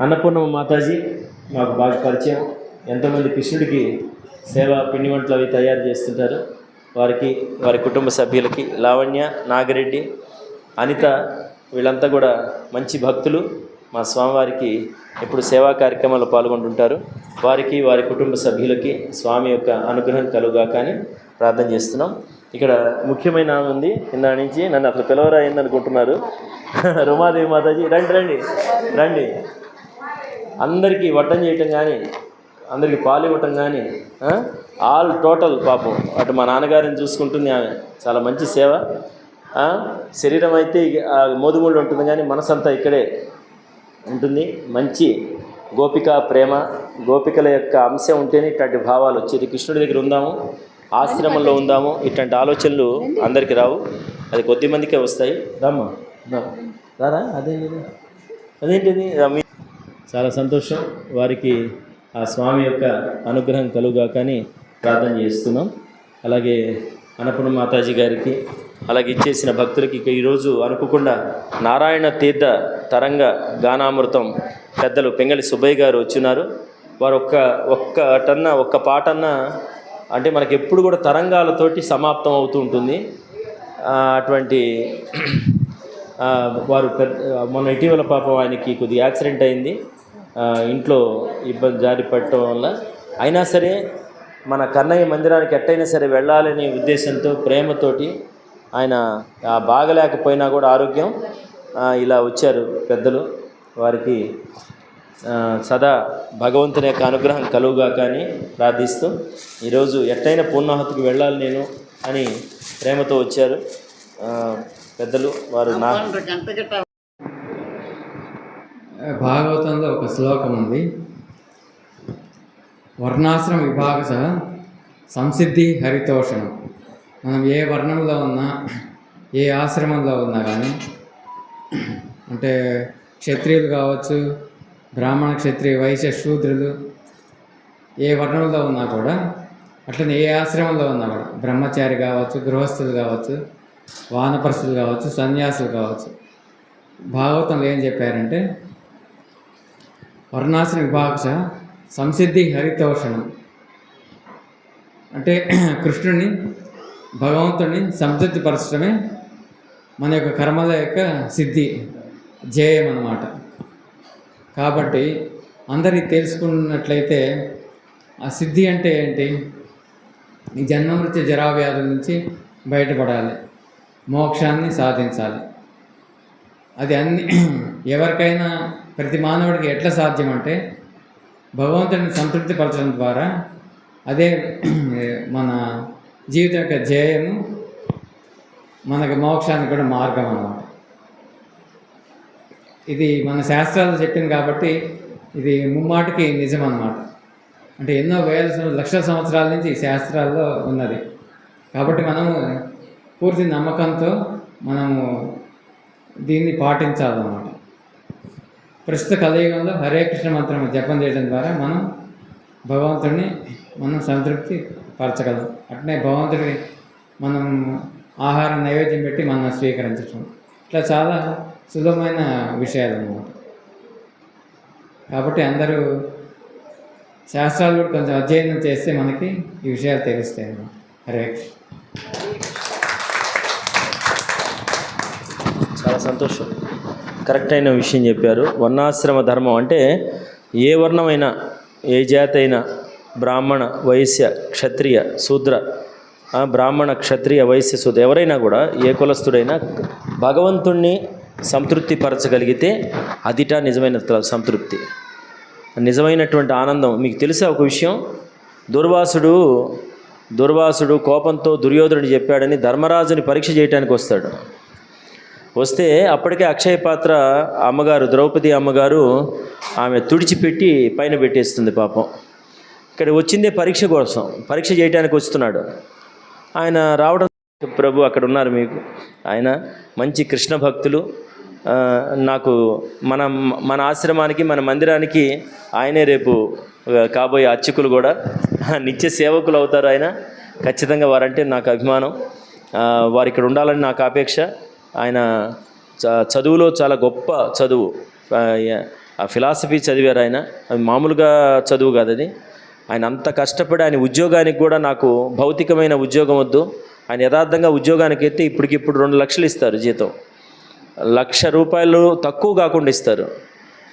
అన్నపూర్ణమ్మ మాతాజీ మాకు బాగా పరిచయం. ఎంతోమంది కృష్ణుడికి సేవ పిండి వంటలు అవి తయారు చేస్తుంటారు. వారికి వారి కుటుంబ సభ్యులకి లావణ్య నాగిరెడ్డి అనిత వీళ్ళంతా కూడా మంచి భక్తులు. మా స్వామివారికి ఎప్పుడు సేవా కార్యక్రమాల్లో పాల్గొంటుంటారు. వారికి వారి కుటుంబ సభ్యులకి స్వామి యొక్క అనుగ్రహం కలుగా కానీ ప్రార్థన చేస్తున్నాం. ఇక్కడ ముఖ్యమైన ఆమె ఉంది. కింద నుంచి నన్ను అసలు పిలవరా అనుకుంటున్నారు. రుమాదేవి మాతాజీ రండి రండి రండి. అందరికీ వడ్డం చేయటం కానీ అందరికీ పాలు ఇవ్వటం కానీ ఆల్ టోటల్ పాపం. అటు మా నాన్నగారిని చూసుకుంటుంది ఆమె. చాలా మంచి సేవ. ఆ, శరీరం అయితే ఆ, మోదుముళ్ళు ఉంటుంది కానీ మనసంతా ఇక్కడే ఉంటుంది. మంచి గోపిక ప్రేమ గోపికల యొక్క అంశం ఉంటేనే ఇట్లాంటి భావాలు వచ్చేది. కృష్ణుడి దగ్గర ఉందాము ఆశ్రమంలో ఉందాము ఇట్లాంటి ఆలోచనలు అందరికీ రావు. అది కొద్ది మందికే వస్తాయి. రామ్మా రా. రారా? అదేంటిది? అదేంటిది? చాలా సంతోషం. వారికి ఆ స్వామి యొక్క అనుగ్రహం కలుగా కానీ ప్రార్థన చేస్తున్నాం. అలాగే అనపూర్ణ మాతాజీ గారికి అలాగే ఇచ్చేసిన భక్తులకి ఈరోజు అనుకోకుండా నారాయణ తీర్థ తరంగ గానామృతం పెద్దలు పెంగళి సుబ్బయ్య గారు వచ్చినారు. వారు ఒక్క ఒక్క టన్న ఒక్క పాటన్న అంటే మనకి ఎప్పుడు కూడా తరంగాలతోటి సమాప్తం అవుతూ ఉంటుంది. అటువంటి వారు పెద్ద మొన్న ఇటీవల పాపం ఆయనకి కొద్దిగా యాక్సిడెంట్ అయింది. ఇంట్లో ఇబ్బంది జారి పడటం వల్ల అయినా సరే మన కన్నయ్య మందిరానికి ఎట్టయినా సరే వెళ్ళాలనే ఉద్దేశంతో ప్రేమతోటి ఆయన ఆ, బాగలేకపోయినా కూడా ఆరోగ్యం ఇలా వచ్చారు పెద్దలు. వారికి సదా భగవంతుని యొక్క అనుగ్రహం కలుగుగా కానీ ప్రార్థిస్తూ ఈరోజు ఎట్టయిన పూర్ణాహతికి వెళ్ళాలి నేను అని ప్రేమతో వచ్చారు. పెద్దలు వారు నా భాగవతంలో ఒక శ్లోకం ఉంది. వర్ణాశ్రమ విభాగ సంసిద్ధి హరితోషణం. మనం ఏ వర్ణంలో ఉన్నా ఏ ఆశ్రమంలో ఉన్నా కానీ అంటే క్షత్రియులు కావచ్చు బ్రాహ్మణ క్షత్రియ వైశ్య శూద్రులు ఏ వర్ణంలో ఉన్నా కూడా అట్లనే ఏ ఆశ్రమంలో ఉన్నా కూడా బ్రహ్మచారి కావచ్చు గృహస్థులు కావచ్చు వానపరుసులు కావచ్చు సన్యాసులు కావచ్చు భాగవతంలో ఏం చెప్పారంటే వర్ణాశ్రమ విభాక్ష సంసిద్ధి హరితోషణం. అంటే కృష్ణుని భగవంతుడిని సంతృప్తిపరచడమే మన యొక్క కర్మల యొక్క సిద్ధి జయం అన్నమాట. కాబట్టి అందరికి తెలుసుకున్నట్లయితే ఆ సిద్ధి అంటే ఏంటి? ఈ జన్మమృత్యు జరావ్యాధుల నుంచి బయటపడాలి. మోక్షాన్ని సాధించాలి. అది అన్ని ఎవరికైనా ప్రతి మానవుడికి ఎట్లా సాధ్యం అంటే భగవంతుడిని సంతృప్తిపరచడం ద్వారా అదే మన జీవితం యొక్క ధ్యేయము మనకు మోక్షానికి కూడా మార్గం అన్నమాట. ఇది మన శాస్త్రాలు చెప్పింది కాబట్టి ఇది ముమ్మాటికి నిజం అన్నమాట. అంటే ఎన్నో వేల లక్షల సంవత్సరాల నుంచి ఈ శాస్త్రాల్లో ఉన్నది. కాబట్టి మనము పూర్తి నమ్మకంతో మనము దీన్ని పాటించాలన్నమాట. ప్రస్తుత కలియుగంలో హరే కృష్ణ మంత్రం జపం చేయడం ద్వారా మనం భగవంతుడిని మనం సంతృప్తి పరచగలం. అట్నే భగవంతుడికి మనం ఆహారం నైవేద్యం పెట్టి మనం స్వీకరించడం ఇట్లా చాలా సులభమైన విషయాలు అన్నమాట కాబట్టి అందరూ శాస్త్రాలు కూడా కొంచెం అధ్యయనం చేస్తే మనకి ఈ విషయాలు తెలుస్తాయి అన్నమాట. హరే కృష్ణ. చాలా సంతోషం. కరెక్ట్ అయిన విషయం చెప్పారు. వర్ణాశ్రమ ధర్మం అంటే ఏ వర్ణమైనా ఏ జాతి అయినా బ్రాహ్మణ వైశ్య క్షత్రియ శూద్ర బ్రాహ్మణ క్షత్రియ వైశ్య శూద్ర ఎవరైనా కూడా ఏ కులస్థుడైనా భగవంతుణ్ణి సంతృప్తి పరచగలిగితే అదిట నిజమైన సంతృప్తి. నిజమైనటువంటి ఆనందం. మీకు తెలుసా ఒక విషయం? దుర్వాసుడు దుర్వాసుడు కోపంతో దుర్యోధనుడు చెప్పాడని ధర్మరాజుని పరీక్ష చేయడానికి వస్తాడు. వస్తే అప్పటికే అక్షయ పాత్ర అమ్మగారు ద్రౌపది అమ్మగారు ఆమె తుడిచిపెట్టి పైన పెట్టేస్తుంది పాపం. ఇక్కడ వచ్చిందే పరీక్ష కోసం పరీక్ష చేయడానికి వస్తున్నాడు. ఆయన రావడం ప్రభు అక్కడ ఉన్నారు మీకు. ఆయన మంచి కృష్ణ భక్తులు. నాకు మన మన ఆశ్రమానికి మన మందిరానికి ఆయనే రేపు కాబోయే అర్చకులు కూడా. నిత్య సేవకులు అవుతారు ఆయన. ఖచ్చితంగా వారంటే నాకు అభిమానం. వారు ఇక్కడ ఉండాలని నాకు అపేక్ష. ఆయన చ- చదువులో చాలా గొప్ప చదువు. ఆ, ఫిలాసఫీ చదివారు ఆయన. అది మామూలుగా చదువు కాదు అది. ఆయన అంత కష్టపడి ఆయన ఉద్యోగానికి కూడా నాకు భౌతికమైన ఉద్యోగం వద్దు. ఆయన యథార్థంగా ఉద్యోగానికి అయితే ఇప్పటికిప్పుడు రెండు లక్షలు ఇస్తారు జీతం. లక్ష రూపాయలు తక్కువ కాకుండా ఇస్తారు.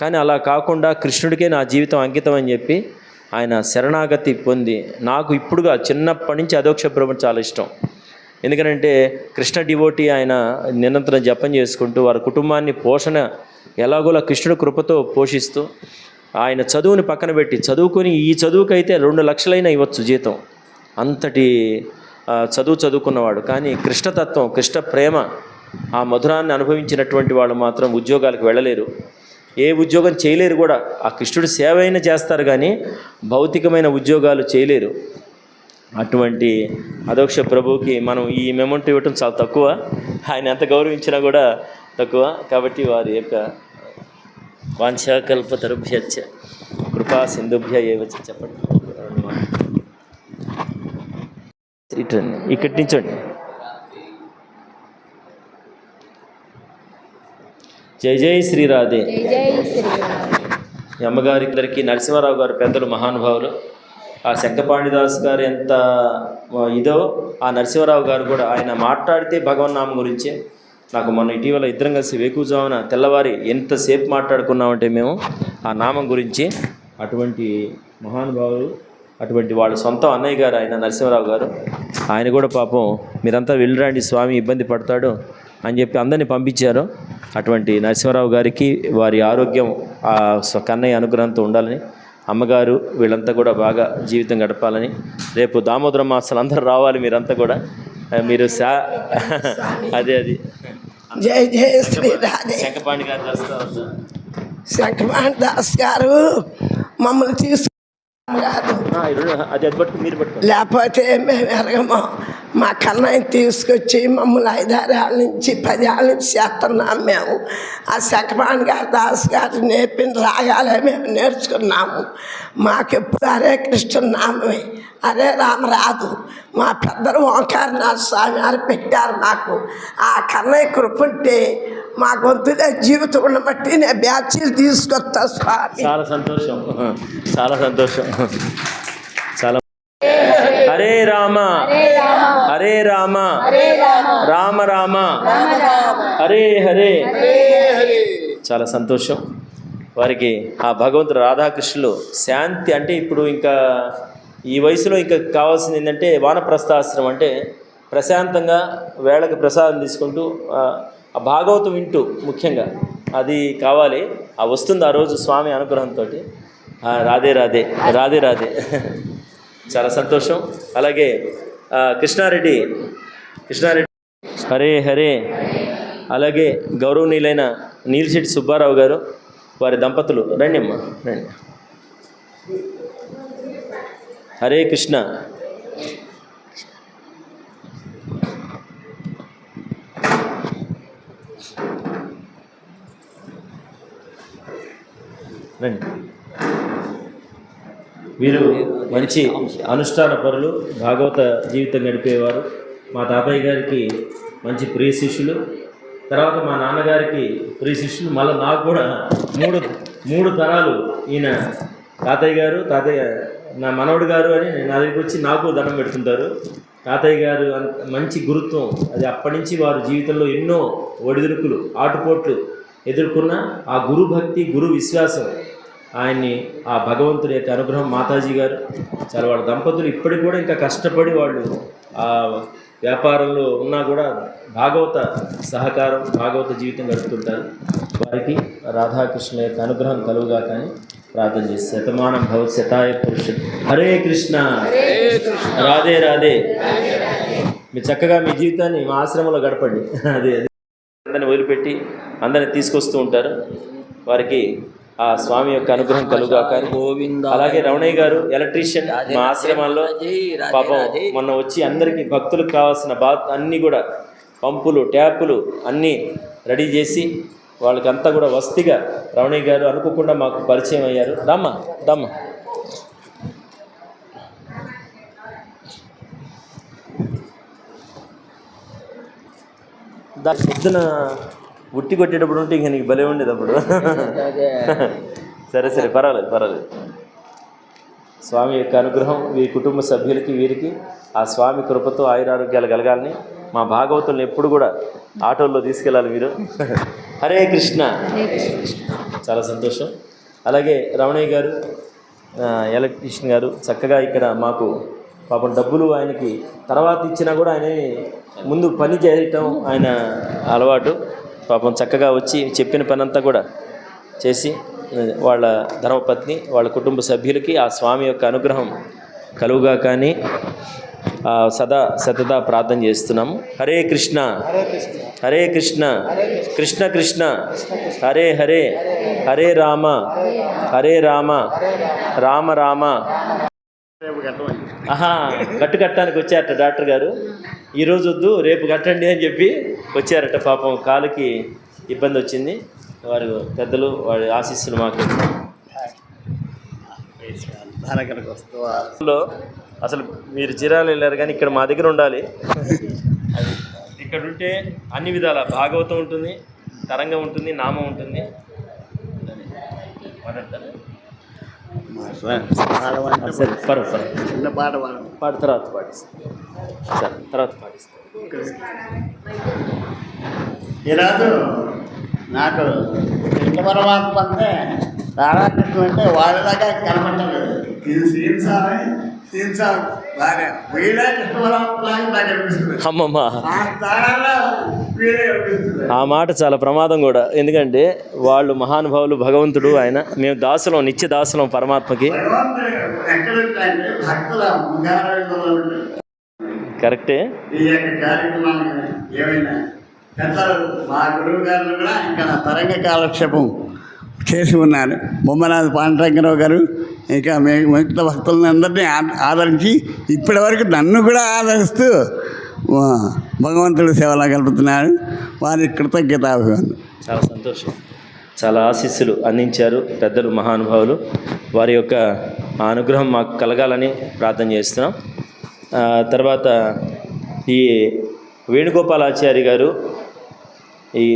కానీ అలా కాకుండా కృష్ణుడికే నా జీవితం అంకితం అని చెప్పి ఆయన శరణాగతి పొంది నాకు ఇప్పుడుగా చిన్నప్పటి నుంచి అధోక్ష బ్రహ్మ చాలా ఇష్టం. ఎందుకంటే కృష్ణ డివోటి ఆయన నిరంతరం జపం చేసుకుంటూ వారి కుటుంబాన్ని పోషణ ఎలాగోలా కృష్ణుడు కృపతో పోషిస్తూ ఆయన చదువుని పక్కన పెట్టి చదువుకొని ఈ చదువుకైతే రెండు లక్షలైనా ఇవ్వచ్చు జీతం. అంతటి చదువు చదువుకున్నవాడు. కానీ కృష్ణతత్వం కృష్ణ ప్రేమ ఆ మధురాన్ని అనుభవించినటువంటి వాళ్ళు మాత్రం ఉద్యోగాలకు వెళ్ళలేరు. ఏ ఉద్యోగం చేయలేరు కూడా. ఆ కృష్ణుడు సేవ అయినా చేస్తారు కానీ భౌతికమైన ఉద్యోగాలు చేయలేరు. అటువంటి అదోక్ష ప్రభువుకి మనం ఈ మెమెంట్ ఇవ్వటం చాలా తక్కువ. ఆయన ఎంత గౌరవించినా కూడా తక్కువ. కాబట్టి వారి యొక్క వాంఛాకల్పతరుభ్యచ్చ కృపా సింధుభ్య ఏవచ్చ చెప్పండి. ఇక్కడి నుంచండి. జై జై శ్రీరాధే అమ్మగారి ఇద్దరికి నరసింహారావు గారు పెద్దలు మహానుభావులు. ఆ శంకపాణిదాస్ గారు ఎంత ఇదో ఆ నరసింహారావు గారు కూడా ఆయన మాట్లాడితే భగవన్నామం గురించే. నాకు మొన్న ఇటీవల ఇద్దరం కలిసి వేకుజామున తెల్లవారి ఎంతసేపు మాట్లాడుకున్నామంటే మేము ఆ నామం గురించి. అటువంటి మహానుభావులు అటువంటి వాళ్ళ సొంత అన్నయ్య గారు ఆయన నరసింహారావు గారు ఆయన కూడా పాపం మీరంతా వెళ్ళిరండి స్వామి ఇబ్బంది పడతాడు అని చెప్పి అందరినీ పంపించారు. అటువంటి నరసింహారావు గారికి వారి ఆరోగ్యం ఆ కన్నయ్య అనుగ్రహంతో ఉండాలని అమ్మగారు వీళ్ళంతా కూడా బాగా జీవితం గడపాలని. రేపు దామోదర మాసాలు అందరూ రావాలి మీరంతా కూడా. మీరు శా అదే అది. జై జయ శ్రీ రాధే. శంకపాణి గారు దాస్ గారు మమ్మల్ని తీసుకు అది అది మీరు లేకపోతే మేము ఎరగము. మా కన్నయ్య తీసుకొచ్చి మమ్మల్ని ఐదారేళ్ళ నుంచి పదేళ్ళ నుంచి చేస్తున్నాం మేము. ఆ శకమాన్ గారు దాస్ గారు నేర్పిన రాగాలే మేము నేర్చుకున్నాము. మాకెప్పుడు హరే కృష్ణ నామమే అరే రామ రాదు. మా పెద్దలు ఓంకారనాథ స్వామి గారు పెట్టారు మాకు. ఆ కన్నయ్య కృపుంటే మా గొంతులే జీవితం ఉన్న బట్టి నేను బ్యాచీలు తీసుకొస్తా స్వామి. చాలా సంతోషం. చాలా సంతోషం. హరే రామ. హరే రామ. రామ. రామ. హరే హరే. చాలా సంతోషం. వారికి ఆ భగవంతుడు రాధాకృష్ణులు శాంతి అంటే ఇప్పుడు ఇంకా ఈ వయసులో ఇంకా కావాల్సింది ఏంటంటే వానప్రస్థాశ్రమం అంటే ప్రశాంతంగా వేళకి ప్రసాదం తీసుకుంటూ ఆ, భాగవతం వింటూ ముఖ్యంగా అది కావాలి. ఆ వస్తుంది ఆ రోజు స్వామి అనుగ్రహంతో రాధే రాధే. రాధే రాధే. చాలా సంతోషం. అలాగే కృష్ణారెడ్డి కృష్ణారెడ్డి హరే హరే. అలాగే గౌరవనీయులైన నీలిశెట్టి సుబ్బారావు గారు వారి దంపతులు. రండి అమ్మా రండి. హరే కృష్ణ. రండి. వీరు మంచి అనుష్ఠాన పరులు భాగవత జీవితం గడిపేవారు. మా తాతయ్య గారికి మంచి ప్రియ శిష్యులు. తర్వాత మా నాన్నగారికి ప్రియ శిష్యులు. మళ్ళీ నాకు కూడా మూడు మూడు తరాలు ఈయన తాతయ్య గారు తాతయ్య నా మనవడు గారు అని నా దగ్గరికి వచ్చి నాకు దండం పెడుతుంటారు. తాతయ్య గారు అంత మంచి గురుత్వం. అది అప్పటి నుంచి వారు జీవితంలో ఎన్నో ఒడిదుడుకులు ఆటుపోట్లు ఎదుర్కొన్న ఆ గురు భక్తి గురు విశ్వాసం ఆయన్ని ఆ భగవంతుడి యొక్క అనుగ్రహం మాతాజీ గారు చాలా వాళ్ళ దంపతులు ఇప్పటికి కూడా ఇంకా కష్టపడి వాళ్ళు ఆ వ్యాపారంలో ఉన్నా కూడా భాగవత సహకారం భాగవత జీవితం గడుపుతుంటారు. వారికి రాధాకృష్ణ యొక్క అనుగ్రహం కలుగుగా కానీ ప్రార్థన చేసి శతమానం భవ శతాయ పురుషుడు. హరే కృష్ణ. రాధే రాధే. మీరు చక్కగా మీ జీవితాన్ని మా ఆశ్రమంలో గడపండి. అదే అదే. అందరిని వదిలిపెట్టి అందరిని తీసుకొస్తూ ఉంటారు. వారికి ఆ స్వామి యొక్క అనుగ్రహం కలుగా అలాగే రమణయ్య గారు ఎలక్ట్రీషియన్ మా ఆశ్రమాల్లో పాపం మొన్న వచ్చి అందరికి భక్తులకు కావాల్సిన బా అన్నీ కూడా పంపులు ట్యాపులు అన్నీ రెడీ చేసి వాళ్ళకంతా కూడా వస్తిగా రమణయ్య గారు అనుకోకుండా మాకు పరిచయం అయ్యారు. దమ్మా దమ్మా దాని పొద్దున ఉట్టి కొట్టేటప్పుడు ఉంటే ఇంక నీకు భలే ఉండేది అప్పుడు. సరే సరే పర్వాలేదు పర్వాలేదు. స్వామి యొక్క అనుగ్రహం వీరి కుటుంబ సభ్యులకి వీరికి ఆ స్వామి కృపతో ఆయురారోగ్యాలు కలగాలని మా భాగవతులను ఎప్పుడు కూడా ఆటోల్లో తీసుకెళ్ళాలి మీరు. హరే కృష్ణ. చాలా సంతోషం. అలాగే రమణయ్య గారు ఎలక్ట్రీషియన్ గారు చక్కగా ఇక్కడ మాకు పాపం డబ్బులు ఆయనకి తర్వాత ఇచ్చినా కూడా ఆయన ముందు పని చేయటం ఆయన అలవాటు. పాపం చక్కగా వచ్చి చెప్పిన పని అంతా కూడా చేసి వాళ్ళ ధర్మపత్ని వాళ్ళ కుటుంబ సభ్యులకి ఆ స్వామి యొక్క అనుగ్రహం కలువుగా కానీ ఆ, సదా సతదా ప్రార్థన చేస్తున్నాము. హరే కృష్ణ. హరే కృష్ణ. కృష్ణ కృష్ణ. హరే హరే. హరే రామ. హరే రామ. రామ రామ. ఆహా కట్టు కట్టడానికి వచ్చారట డాక్టర్ గారు. ఈరోజు వద్దు రేపు కట్టండి అని చెప్పి వచ్చారట పాపం కాలుకి ఇబ్బంది వచ్చింది. వారు పెద్దలు వారి ఆశీస్సులు మాకు లో అసలు మీరు చిరాలు వెళ్ళారు కానీ ఇక్కడ మా దగ్గర ఉండాలి. అది ఇక్కడ ఉంటే అన్ని విధాల భాగవతం ఉంటుంది తరంగం ఉంటుంది నామం ఉంటుంది. సరే పర్వ పర్వ పాట తర్వాత పాటిస్తాను సరే తర్వాత పాటిస్తాను ఈరోజు నాకు కృష్ణ పరమాత్మ అంటే రాధాకృష్ణ అంటే వాళ్ళలాగా కనపడలేదు ఇది సీన్ సార్ సీన్ సార్ బాగా వీడే కృష్ణ పరమాత్మ లాగా నాకు అనిపిస్తుంది. అమ్మమ్మ. ఆ వీడే అనిపిస్తుంది. ఆ మాట చాలా ప్రమాదం కూడా. ఎందుకంటే వాళ్ళు మహానుభావులు భగవంతుడు ఆయన. మేము దాసులం నిత్య దాసులం పరమాత్మకి. భగవంతుడు ఎక్కడుంటే భక్తుల ముఖారంలో కరెక్టే. ఈ యొక్క కార్యక్రమానికి ఏమైనా పెద్దలు మా గురువు గారు కూడా ఇక్కడ తరంగ కాలక్షేపం చేసి ఉన్నారు. బొమ్మనాథ్ పాండరంగరావు గారు ఇంకా మి మిగతా భక్తులందరినీ ఆ- ఆదరించి ఇప్పటి వరకు నన్ను కూడా ఆదరిస్తూ భగవంతుడు సేవలా గలుపుతున్నారు వారి కృతజ్ఞతాభిమానం చాలా సంతోషం. చాలా ఆశీస్సులు అందించారు పెద్దలు మహానుభావులు. వారి యొక్క అనుగ్రహం మాకు కలగాలని ప్రార్థన చేస్తున్నాం. తర్వాత ఈ వేణుగోపాలాచారి గారు ఈ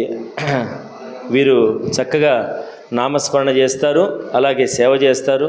వీరు చక్కగా నామస్మరణ చేస్తారు అలాగే సేవ చేస్తారు.